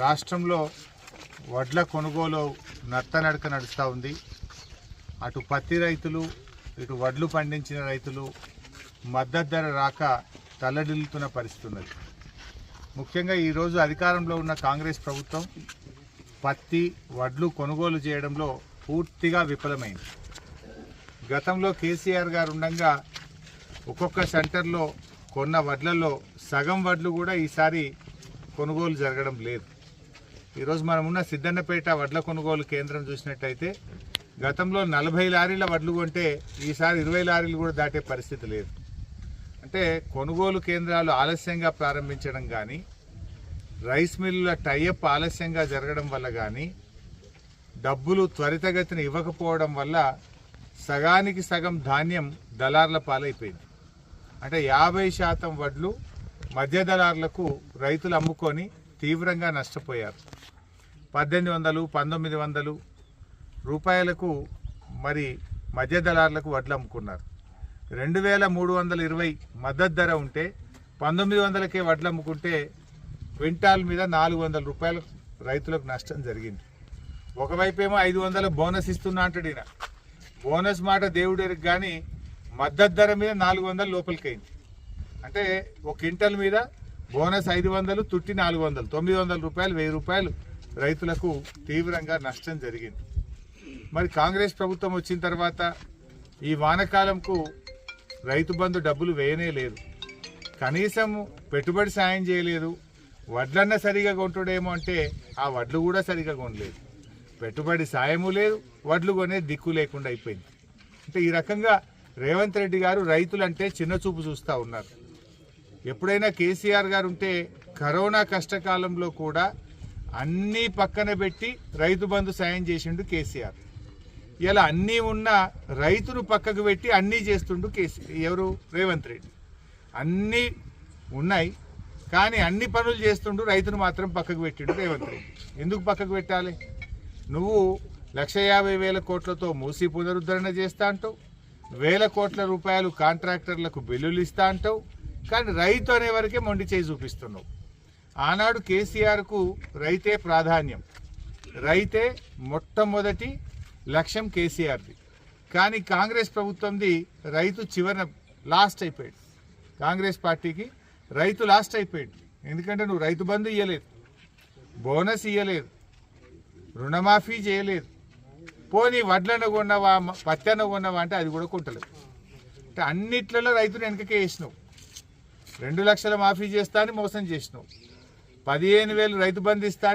రాష్ట్రంలో వడ్ల కొనుగోలు నత్తనడక నడుస్తూ ఉంది. అటు పత్తి రైతులు ఇటు వడ్లు పండించిన రైతులు మద్దతు ధర రాక తల్లడిల్లుతున్న పరిస్థితి ఉన్నది ముఖ్యంగా ఈరోజు అధికారంలో ఉన్న కాంగ్రెస్ ప్రభుత్వం పత్తి వడ్లు కొనుగోలు చేయడంలో పూర్తిగా విఫలమైంది. గతంలో కేసీఆర్ గారు ఉండగా ఒక్కొక్క సెంటర్లో కొన్న వడ్లలో సగం వడ్లు కూడా ఈసారి కొనుగోలు జరగడం లేదు. ఈరోజు మనం ఉన్న సిద్ధన్నపేట వడ్ల కొనుగోలు కేంద్రం చూసినట్టయితే గతంలో నలభై లారీల వడ్లు కొంటే ఈసారి ఇరవై లారీలు కూడా దాటే పరిస్థితి లేదు. అంటే కొనుగోలు కేంద్రాలు ఆలస్యంగా ప్రారంభించడం కానీ రైస్ మిల్లుల టైఅప్ ఆలస్యంగా జరగడం వల్ల కానీ డబ్బులు త్వరితగతిన ఇవ్వకపోవడం వల్ల సగానికి సగం ధాన్యం దళార్ల పాలైపోయింది. అంటే యాభై శాతం వడ్లు మధ్య దళార్లకు రైతులు అమ్ముకొని తీవ్రంగా నష్టపోయారు. పద్దెనిమిది వందలు పంతొమ్మిది వందలు రూపాయలకు మరి మధ్య దళారులకు వడ్లు అమ్ముకున్నారు. రెండు వేల మూడు వందల ఇరవై మద్దతు ధర ఉంటే పంతొమ్మిది వందలకే వడ్లు అమ్ముకుంటే క్వింటాల్ మీద నాలుగు వందల రూపాయలు రైతులకు నష్టం జరిగింది. ఒకవైపు ఏమో ఐదు వందల బోనస్ ఇస్తున్నా అంటాడు ఈయన. బోనస్ మాట దేవుడికి కానీ మద్దతు ధర మీద నాలుగు వందల లోపలికైంది అంటే ఒక క్వింటల్ మీద బోనస్ ఐదు వందలు తుట్టి నాలుగు వందలు. తొమ్మిది వందల రూపాయలు వెయ్యి రూపాయలు. రైతులకు తీవ్రంగా నష్టం జరిగింది. మరి కాంగ్రెస్ ప్రభుత్వం వచ్చిన తర్వాత ఈ వానకాలంకు రైతు బంధు డబ్బులు వేయనే లేదు. కనీసం పెట్టుబడి సాయం చేయలేదు. వడ్లన్న సరిగా కొంటుడేమో అంటే ఆ వడ్లు కూడా సరిగా కొనలేదు. పెట్టుబడి సాయము లేదు వడ్లు కొనే దిక్కు లేకుండా అయిపోయింది. అంటే ఈ రకంగా రేవంత్ రెడ్డి గారు రైతులంటే చిన్న చూపు చూస్తూ ఉన్నారు. ఎప్పుడైనా కేసీఆర్ గారు ఉంటే కరోనా కష్టకాలంలో కూడా అన్నీ పక్కన పెట్టి రైతు బంధు సాయం చేసిండు కేసీఆర్. ఇలా అన్నీ ఉన్న రైతును పక్కకు పెట్టి అన్నీ చేస్తుండు కేసీ ఎవరు? రేవంత్ రెడ్డి. అన్నీ ఉన్నాయి కానీ అన్ని పనులు చేస్తుండు రైతును మాత్రం పక్కకు పెట్టిండు రేవంత్ రెడ్డి. ఎందుకు పక్కకు పెట్టాలి? నువ్వు లక్ష యాభై వేల కోట్లతో మూసి పునరుద్ధరణ చేస్తా అంటావు వేల కోట్ల రూపాయలు కాంట్రాక్టర్లకు బిల్లులు ఇస్తా అంటావు కానీ రైతు అనే వరకే మొండి చేయి చూపిస్తున్నావు. ఆనాడు కేసీఆర్కు రైతే ప్రాధాన్యం. రైతే మొట్టమొదటి లక్ష్యం కేసీఆర్ది. కానీ కాంగ్రెస్ ప్రభుత్వంది రైతు చివరన లాస్ట్ అయిపోయాడు కాంగ్రెస్ పార్టీకి రైతు లాస్ట్ అయిపోయాడు ఎందుకంటే నువ్వు రైతు బంధు ఇవ్వలేదు బోనస్ ఇవ్వలేదు రుణమాఫీ చేయలేదు. పోనీ వడ్లను కొన్నవా పత్తెన కొన్నవా అంటే అది కూడా కొంటలేదు అంటే అన్నిట్లలో రైతుని వెనకకే వేసినావు. రెండు లక్షల మాఫీ చేస్తా అని మోసం చేసినావు. పదిహేను వేలు రైతు బంధిస్తా